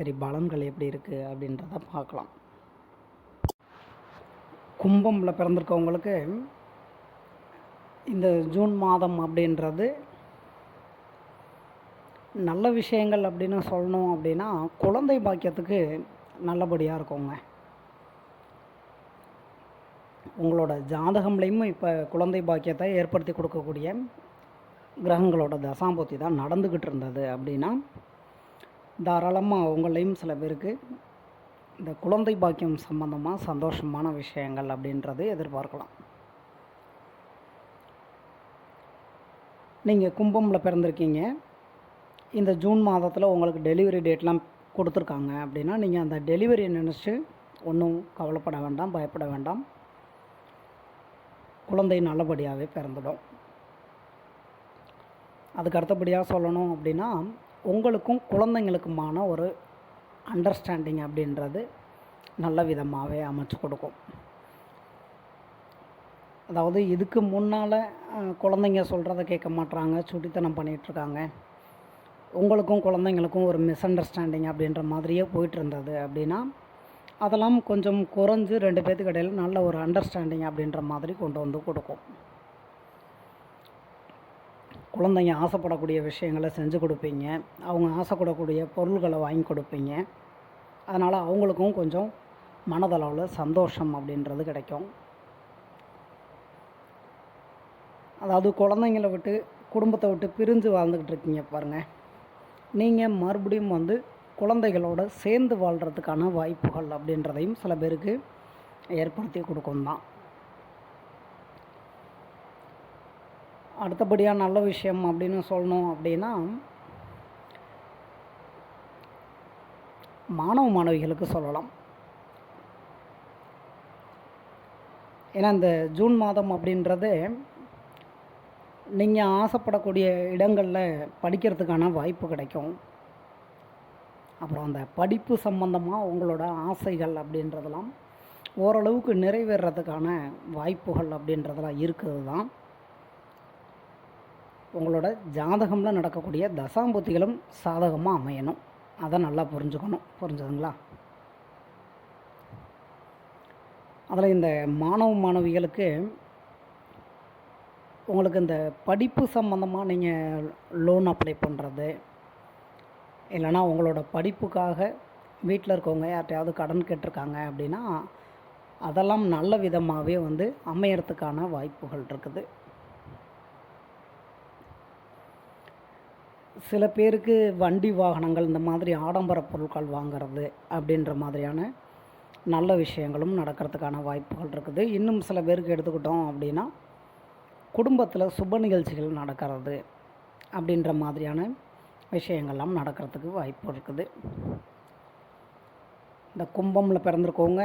சரி பலன்கள் எப்படி இருக்குது அப்படின்றத பார்க்கலாம். கும்பமில் பிறந்திருக்கவங்களுக்கு இந்த ஜூன் மாதம் அப்படின்றது நல்ல விஷயங்கள் அப்படின்னு சொல்லணும் அப்படின்னா குழந்தை பாக்கியத்துக்கு நல்லபடியாக இருக்குங்க. உங்களோட ஜாதகம்லேயும் இப்போ குழந்தை பாக்கியத்தை ஏற்படுத்தி கொடுக்கக்கூடிய கிரகங்களோட தசாம்பூர்த்தி தான் நடந்துக்கிட்டு இருந்தது அப்படின்னா தாராளமாக உங்களையும் சில பேருக்கு இந்த குழந்தை பாக்கியம் சம்பந்தமாக சந்தோஷமான விஷயங்கள் அப்படின்றது எதிர்பார்க்கலாம். நீங்கள் கும்பமில் பிறந்திருக்கீங்க. இந்த ஜூன் மாதத்தில் உங்களுக்கு டெலிவரி டேட்லாம் கொடுத்துருக்காங்க அப்படின்னா நீங்கள் அந்த டெலிவரியை நினச்சி ஒன்றும் கவலைப்பட வேண்டாம் பயப்பட வேண்டாம். குழந்தை நல்லபடியாகவே பிறந்துடும். அதுக்கு அடுத்தபடியாக சொல்லணும் அப்படின்னா உங்களுக்கும் குழந்தைங்களுக்குமான ஒரு அண்டர்ஸ்டாண்டிங் அப்படின்றது நல்ல விதமாகவே அமைச்சு கொடுக்கும். அதாவது இதுக்கு முன்னால் குழந்தைங்க சொல்கிறத கேட்க மாட்டுறாங்க சுட்டித்தனம் பண்ணிகிட்ருக்காங்க உங்களுக்கும் குழந்தைங்களுக்கும் ஒரு மிஸ் அண்டர்ஸ்டாண்டிங் அப்படின்ற மாதிரியே போயிட்டு இருந்தது அப்படின்னா அதெல்லாம் கொஞ்சம் குறைஞ்சு ரெண்டு பேர்த்துக்கு இடையில் நல்ல ஒரு அண்டர்ஸ்டாண்டிங் அப்படின்ற மாதிரி கொண்டு வந்து கொடுக்கும். குழந்தைங்க ஆசைப்படக்கூடிய விஷயங்களை செஞ்சு கொடுப்பீங்க. அவங்க ஆசைப்படக்கூடிய பொருள்களை வாங்கி கொடுப்பீங்க. அதனால் அவங்களுக்கும் கொஞ்சம் மனதளவில் சந்தோஷம் அப்படின்றது கிடைக்கும். அதாவது குழந்தைங்கள விட்டு குடும்பத்தை விட்டு பிரிஞ்சு வாழ்ந்துக்கிட்டு இருக்கீங்க பாருங்கள் நீங்கள் மறுபடியும் வந்து குழந்தைகளோட சேர்ந்து வாழ்கிறதுக்கான வாய்ப்புகள் அப்படின்றதையும் சில பேருக்கு ஏற்படுத்தி கொடுக்கும் தான் அடுத்தபடியாக நல்ல விஷயம் அப்படின்னு சொல்லணும் அப்படின்னா மாணவ மாணவிகளுக்கு சொல்லலாம். ஏன்னா இந்த ஜூன் மாதம் அப்படின்றது நீங்கள் ஆசைப்படக்கூடிய இடங்களில் படிக்கிறதுக்கான வாய்ப்பு கிடைக்கும். அப்புறம் அந்த படிப்பு சம்பந்தமாக உங்களோட ஆசைகள் அப்படின்றதெல்லாம் ஓரளவுக்கு நிறைவேறதுக்கான வாய்ப்புகள் அப்படின்றதெல்லாம் இருக்குது தான். உங்களோட ஜாதகமில் நடக்கக்கூடிய தசாம்புத்திகளும் சாதகமாக அமையணும். அதை நல்லா புரிஞ்சுக்கணும். புரிஞ்சுதுங்களா? அதில் இந்த மாணவ மாணவிகளுக்கு உங்களுக்கு இந்த படிப்பு சம்மந்தமாக நீங்கள் லோன் அப்ளை பண்ணுறது இல்லைனா உங்களோட படிப்புக்காக வீட்டில் இருக்கவங்க யார்கிட்டையாவது கடன் கேட்டிருக்காங்க அப்படின்னா அதெல்லாம் நல்ல விதமாகவே வந்து அமையறதுக்கான வாய்ப்புகள் இருக்குது. சில பேருக்கு வண்டி வாகனங்கள் இந்த மாதிரி ஆடம்பர பொருட்கள் வாங்கிறது அப்படின்ற மாதிரியான நல்ல விஷயங்களும் நடக்கிறதுக்கான வாய்ப்புகள் இருக்குது. இன்னும் சில பேருக்கு எடுத்துக்கிட்டோம் அப்படின்னா குடும்பத்தில் சுப நிகழ்ச்சிகள் நடக்கிறது அப்படின்ற மாதிரியான விஷயங்கள்லாம் நடக்கிறதுக்கு வாய்ப்பு இருக்குது. இந்த கும்பமில் பிறந்திருக்கவங்க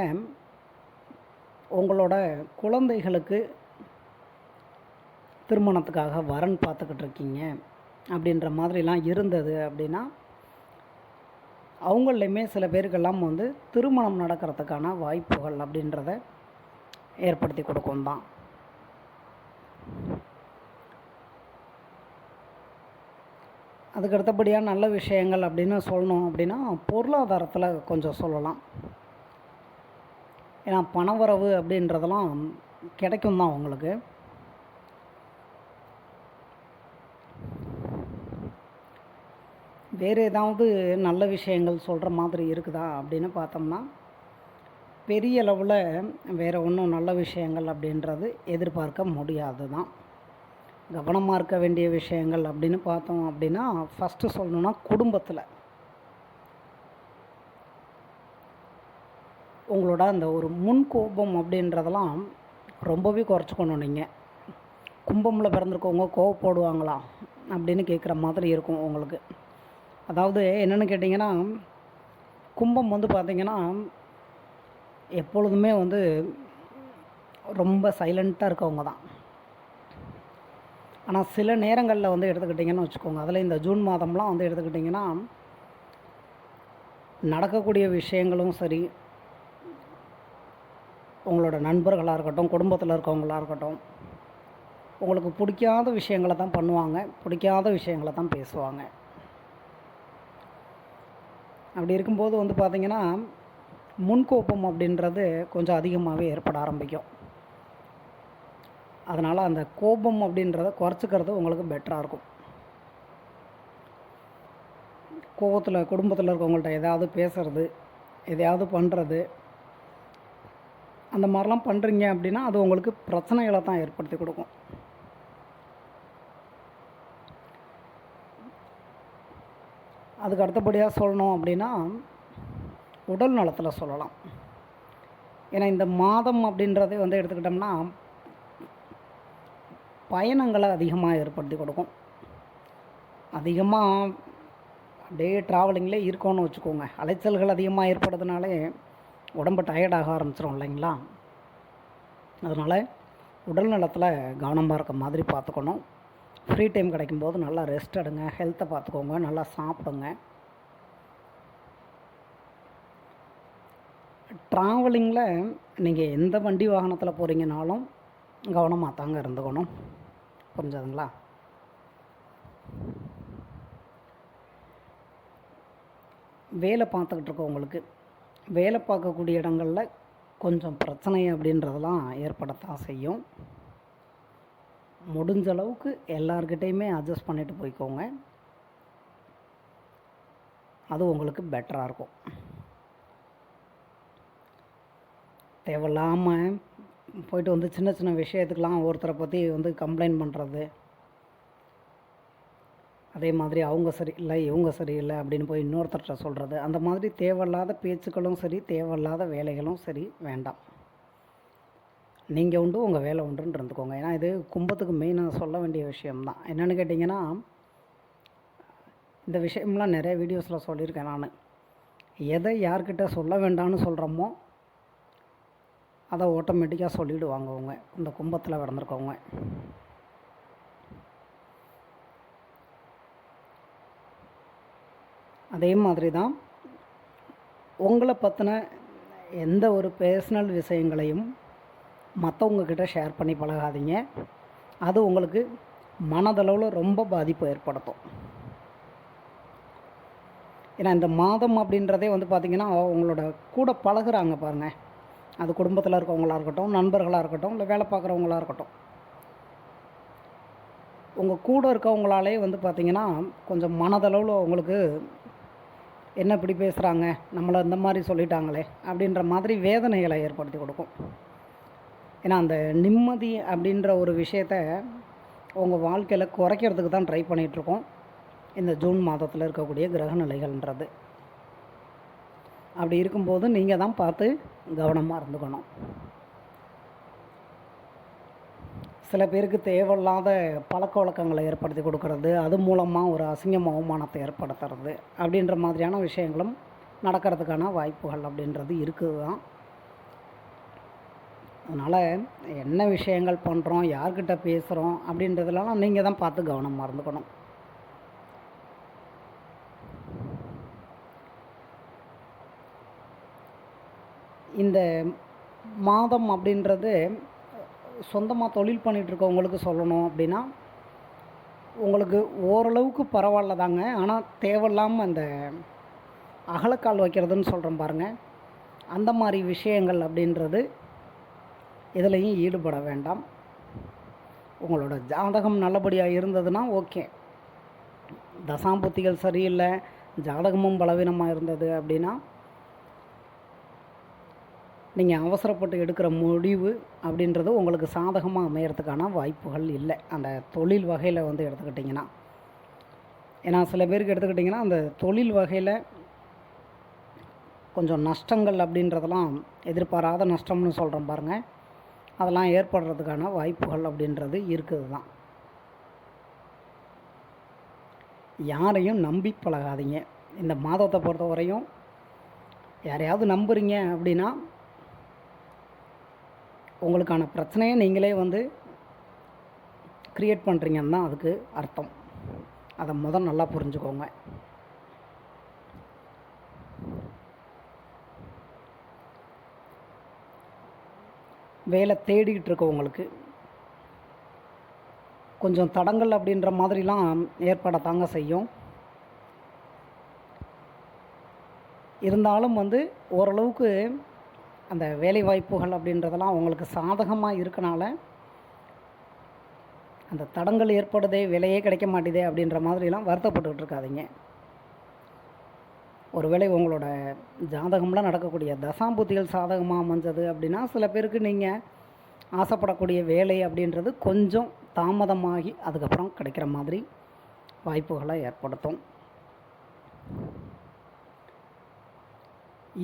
உங்களோட குழந்தைகளுக்கு திருமணத்துக்காக வரன் பார்த்துக்கிட்டு இருக்கீங்க. அப்படின்ற மாதிரிலாம் இருந்தது அப்படின்னா அவங்களையுமே சில பேருக்கெல்லாம் வந்து திருமணம் நடக்கிறதுக்கான வாய்ப்புகள் அப்படின்றத ஏற்படுத்தி கொடுக்கும் தான். அதுக்கு அடுத்தபடியாக நல்ல விஷயங்கள் அப்படின்னு சொல்லணும் அப்படின்னா பொருளாதாரத்தில் கொஞ்சம் சொல்லலாம். ஏன்னா பணவரவு அப்படின்றதெல்லாம் கிடைக்கும் தான் உங்களுக்கு வேறு ஏதாவது நல்ல விஷயங்கள் சொல்கிற மாதிரி இருக்குதா அப்படின்னு பார்த்தோம்னா பெரிய அளவில் வேறு ஒன்றும் நல்ல விஷயங்கள் அப்படின்றது எதிர்பார்க்க முடியாது தான். கவனமாக இருக்க வேண்டிய விஷயங்கள் அப்படின்னு பார்த்தோம் அப்படின்னா ஃபஸ்ட்டு சொல்லணுன்னா குடும்பத்தில் உங்களோட அந்த ஒரு முன் கோபம் அப்படின்றதெல்லாம் ரொம்பவே குறைச்சிக்கணும் நீங்கள் கும்பமில் பிறந்திருக்கவங்க கோவப்படுவாங்களா அப்படின்னு கேட்குற மாதிரி இருக்கும் உங்களுக்கு. அதாவது என்னென்னு கேட்டிங்கன்னா கும்பம் வந்து பார்த்திங்கன்னா எப்பொழுதுமே வந்து ரொம்ப சைலண்ட்டாக இருக்கவங்க தான். ஆனால் சில நேரங்களில் வந்து எடுத்துக்கிட்டிங்கன்னு வச்சுக்கோங்க அதில் இந்த ஜூன் மாதம்லாம் வந்து எடுத்துக்கிட்டிங்கன்னா நடக்கக்கூடிய விஷயங்களும் சரி உங்களோட நண்பர்களாக இருக்கட்டும் குடும்பத்தில் இருக்கவங்களாக இருக்கட்டும் உங்களுக்கு பிடிக்காத விஷயங்களை தான் பண்ணுவாங்க பிடிக்காத விஷயங்களை தான் பேசுவாங்க. அப்படி இருக்கும்போது வந்து பார்த்திங்கன்னா முன்கோப்பம் அப்படின்றது கொஞ்சம் அதிகமாகவே ஏற்பட ஆரம்பிக்கும். அதனால் அந்த கோபம் அப்படின்றத குறைச்சிக்கிறது உங்களுக்கு பெட்டராக இருக்கும். கோபத்தில் குடும்பத்தில் இருக்கவங்கள்ட்ட ஏதாவது பேசுகிறது எதையாவது பண்ணுறது அந்த மாதிரிலாம் பண்ணுறீங்க அப்படின்னா அது உங்களுக்கு பிரச்சனைகளை தான் ஏற்படுத்தி கொடுக்கும். அதுக்கு அடுத்தபடியாக சொல்லணும் அப்படின்னா உடல் நலத்தில் சொல்லலாம். ஏன்னா இந்த மாதம் அப்படின்றதே வந்து எடுத்துக்கிட்டோம்னா பயணங்களை அதிகமாக ஏற்படுத்தி கொடுக்கும். அதிகமாக அப்படியே ட்ராவலிங்லே இருக்கோன்னு வச்சுக்கோங்க. அலைச்சல்கள் அதிகமாக ஏற்படுறதுனாலே உடம்பு டயர்டாக ஆரம்பிச்சிடும் இல்லைங்களா? அதனால் உடல் நலத்தில் கவனமாக இருக்க மாதிரி பார்த்துக்கணும். ஃப்ரீ டைம் கிடைக்கும்போது நல்லா ரெஸ்ட் எடுங்க ஹெல்த்தை பார்த்துக்கோங்க நல்லா சாப்பிடுங்க. ட்ராவலிங்கில் நீங்கள் எந்த வண்டி வாகனத்தில் போகிறீங்கனாலும் கவனமாக தாங்க இருந்துக்கணும். புரிஞ்சதுங்களா? வேலை பார்த்துக்கிட்டு இருக்கவங்களுக்கு வேலை பார்க்கக்கூடிய இடங்களில் கொஞ்சம் பிரச்சனை அப்படின்றதெல்லாம் ஏற்படத்தான் செய்யும். முடிஞ்ச அளவுக்கு எல்லார்கிட்டேயுமே அட்ஜஸ்ட் பண்ணிட்டு போய்க்கோங்க. அது உங்களுக்கு பெட்டராக இருக்கும். தேவையில்லாமல் போயிட்டு வந்து சின்ன சின்ன விஷயத்துக்கெலாம் ஒருத்தரை பற்றி வந்து கம்ப்ளைண்ட் பண்ணுறது அதே மாதிரி அவங்க சரியில்லை இவங்க சரியில்லை அப்படின்னு போய் இன்னொருத்தர்கிட்ட சொல்கிறது அந்த மாதிரி தேவையில்லாத பேச்சுக்களும் சரி தேவையில்லாத வேலைகளும் சரி வேண்டாம். நீங்கள் உண்டு உங்கள் வேலை உண்டுன்னு இருந்துக்கோங்க. ஏன்னா இது கும்பத்துக்கு மெயினாக சொல்ல வேண்டிய விஷயம்தான். என்னென்னு கேட்டிங்கன்னா இந்த விஷயம்லாம் நிறைய வீடியோஸில் சொல்லியிருக்கேன் நான். எதை யார்கிட்ட சொல்ல வேண்டாம்னு சொல்கிறோமோ அதை ஆட்டோமேட்டிக்காக சொல்லிவிடுவாங்க அவங்க இந்த கும்பத்தில் பிறந்திருக்கவங்க. அதே மாதிரி தான் உங்களை பற்றின எந்த ஒரு பர்சனல் விஷயங்களையும் மற்றவங்கக்கிட்ட ஷேர் பண்ணி பழகாதீங்க. அது உங்களுக்கு மனதளவில் ரொம்ப பாதிப்பு ஏற்படுத்தும். ஏன்னா இந்த மாதம் அப்படின்றதே வந்து பார்த்திங்கன்னா உங்களோட கூட பழகுறாங்க பாருங்கள் அது குடும்பத்தில் இருக்கவங்களாக இருக்கட்டும் நண்பர்களாக இருக்கட்டும் இல்லை வேலை பார்க்குறவங்களாக இருக்கட்டும். உங்கள் கூட இருக்கவங்களாலே வந்து பார்த்திங்கன்னா கொஞ்சம் மனதளவில் உங்களுக்கு என்ன இப்படி பேசுகிறாங்க நம்மளை இந்த மாதிரி சொல்லிட்டாங்களே அப்படின்ற மாதிரி வேதனைகளை ஏற்படுத்தி கொடுக்கும். ஏன்னா அந்த நிம்மதி அப்படின்ற ஒரு விஷயத்த உங்கள் வாழ்க்கையில் குறைக்கிறதுக்கு தான் ட்ரை பண்ணிகிட்ருக்கோம் இந்த ஜூன் மாதத்தில் இருக்கக்கூடிய கிரக நிலைகள்ன்றது அப்படி இருக்கும்போது நீங்கள் தான் பார்த்து கவனமாக இருந்துக்கணும். சில பேருக்கு தேவையில்லாத பழக்க வழக்கங்களை ஏற்படுத்தி கொடுக்கறது அது மூலமாக ஒரு அசிங்கம் அவமானத்தை ஏற்படுத்துறது அப்படின்ற மாதிரியான விஷயங்களும் நடக்கிறதுக்கான வாய்ப்புகள் அப்படின்றது இருக்குது தான் அதனால் என்ன விஷயங்கள் பண்ணுறோம் யார்கிட்ட பேசுகிறோம் அப்படின்றதுலாம் நீங்கள் தான் பார்த்து கவனமாக இருந்துக்கணும். இந்த மாதம் அப்படின்றது சொந்தமாக தொழில் பண்ணிகிட்ருக்கவங்களுக்கு சொல்லணும் அப்படின்னா உங்களுக்கு ஓரளவுக்கு பரவாயில்ல தாங்க. ஆனால் தேவையில்லாமல் அந்த அகலக்கால் வைக்கிறதுன்னு சொல்கிறோம் பாருங்கள் அந்த மாதிரி விஷயங்கள் அப்படின்றது இதுலேயும் ஈடுபட வேண்டாம். உங்களோட ஜாதகம் நல்லபடியாக இருந்ததுன்னா ஓகே. தசாம்புத்திகள் சரியில்லை ஜாதகமும் பலவீனமாக இருந்தது அப்படின்னா நீங்கள் அவசரப்பட்டு எடுக்கிற முடிவு அப்படின்றது உங்களுக்கு சாதகமாக அமையறதுக்கான வாய்ப்புகள் இல்லை. அந்த தொழில் வகையில் வந்து எடுத்துக்கிட்டிங்கன்னா. ஏன்னா சில பேருக்கு எடுத்துக்கிட்டிங்கன்னா அந்த தொழில் வகையில் கொஞ்சம் நஷ்டங்கள் அப்படின்றதெல்லாம் எதிர்பாராத நஷ்டம்னு சொல்கிறோம் பாருங்கள் அதெல்லாம் ஏற்படுறதுக்கான வாய்ப்புகள் அப்படின்றது இருக்குது தான். யாரையும் நம்பி பழகாதீங்க. இந்த மாதத்தை பொறுத்த வரையும் யாரையாவது நம்புறீங்க அப்படின்னா உங்களுக்கான பிரச்சனையை நீங்களே வந்து க்ரியேட் பண்ணுறீங்கன்னு தான் அதுக்கு அர்த்தம். அதை முதல் நல்லா புரிஞ்சுக்கோங்க. வேலை தேடிக்கிட்டு இருக்கவங்களுக்கு கொஞ்சம் தடங்கள் அப்படின்ற மாதிரிலாம் ஏற்படத்தாங்க செய்யும். இருந்தாலும் வந்து ஓரளவுக்கு அந்த வேலை வாய்ப்புகள் அப்படின்றதெல்லாம் உங்களுக்கு சாதகமாக இருக்கனால அந்த தடங்கள் ஏற்படுதே விலையே கிடைக்க மாட்டேதே அப்படின்ற மாதிரிலாம் வருத்தப்பட்டுக்கிட்டு இருக்காதீங்க. ஒருவேளை உங்களோட ஜாதகம்லாம் நடக்கக்கூடிய தசாம்புத்திகள் சாதகமாக அமைஞ்சது அப்படின்னா சில பேருக்கு நீங்கள் ஆசைப்படக்கூடிய வேலை அப்படின்றது கொஞ்சம் தாமதமாகி அதுக்கப்புறம் கிடைக்கிற மாதிரி வாய்ப்புகளை ஏற்படுத்தும்.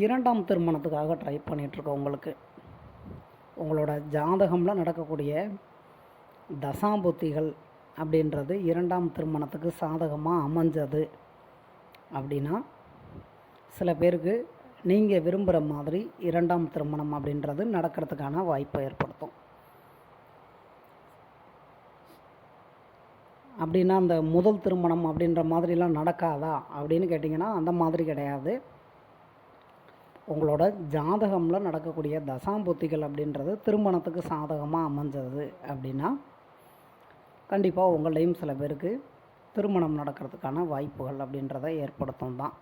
இரண்டாம் திருமணத்துக்காக ட்ரை பண்ணிகிட்ருக்கோம் உங்களுக்கு. உங்களோட ஜாதகமில் நடக்கக்கூடிய தசாம்புத்திகள் அப்படின்றது இரண்டாம் திருமணத்துக்கு சாதகமாக அமைஞ்சது அப்படின்னா சில பேருக்கு நீங்கள் விரும்புகிற மாதிரி இரண்டாம் திருமணம் அப்படின்றது நடக்கிறதுக்கான வாய்ப்பை ஏற்படுத்தும். அப்படின்னா அந்த முதல் திருமணம் அப்படின்ற மாதிரிலாம் நடக்காதா அப்படின்னு கேட்டிங்கன்னா அந்த மாதிரி கிடையாது. உங்களோட ஜாதகமில் நடக்கக்கூடிய தசாம்புத்திகள் அப்படின்றது திருமணத்துக்கு சாதகமாக அமைஞ்சது அப்படின்னா கண்டிப்பாக உங்களையும் சில பேருக்கு திருமணம் நடக்கிறதுக்கான வாய்ப்புகள் அப்படின்றத ஏற்படுத்தும் தான்.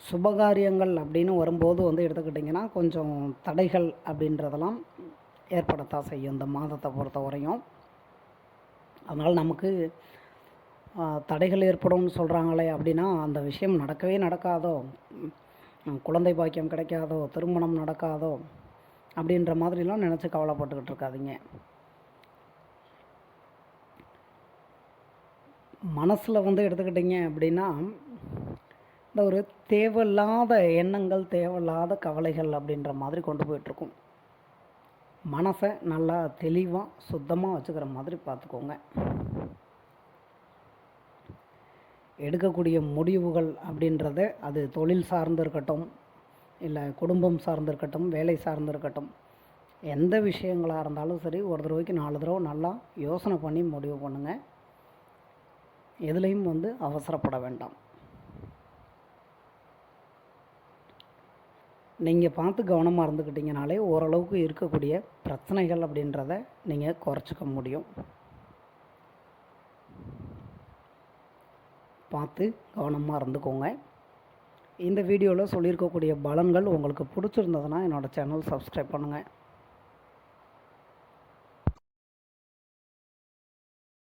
சுபகாரியங்கள் அப்படின்னு வரும்போது வந்து எடுத்துக்கிட்டிங்கன்னா கொஞ்சம் தடைகள் அப்படின்றதெல்லாம் ஏற்படத்தான் செய்யும் இந்த மாதத்தை பொறுத்த வரையும். அதனால் நமக்கு தடைகள் ஏற்படும்னு சொல்கிறாங்களே அப்படின்னா அந்த விஷயம் நடக்கவே நடக்காதோ குழந்தை பாக்கியம் கிடைக்காதோ திருமணம் நடக்காதோ அப்படின்ற மாதிரிலாம் நினச்சி கவலைப்பட்டுக்கிட்டு இருக்காதிங்க. மனசில் வந்து எடுத்துக்கிட்டிங்க அப்படின்னா இந்த ஒரு தேவையில்லாத எண்ணங்கள் தேவையில்லாத கவலைகள் அப்படின்ற மாதிரி கொண்டு போயிட்டுருக்கும். மனசை நல்லா தெளிவாக சுத்தமாக வச்சுக்கிற மாதிரி பார்த்துக்கோங்க. எடுக்கக்கூடிய முடிவுகள் அப்படின்றது அது தொழில் சார்ந்து இருக்கட்டும் இல்லை குடும்பம் சார்ந்து இருக்கட்டும் வேலை சார்ந்து இருக்கட்டும் எந்த விஷயங்களாக இருந்தாலும் சரி ஒரு தடவைக்கு நாலு தடவை நல்லா யோசனை பண்ணி முடிவு பண்ணுங்கள் எதுலேயும் வந்து அவசரப்பட வேண்டாம். நீங்கள் பார்த்து கவனமாக இருந்துக்கிட்டிங்கனாலே ஓரளவுக்கு இருக்கக்கூடிய பிரச்சனைகள் அப்படின்றத நீங்கள் குறைச்சிக்க முடியும். பார்த்து கவனமாக இருந்துக்கோங்க. இந்த வீடியோவில் சொல்லியிருக்கக்கூடிய பலன்கள் உங்களுக்கு பிடிச்சிருந்ததுன்னா என்னோடய சேனல் சப்ஸ்கிரைப் பண்ணுங்கள்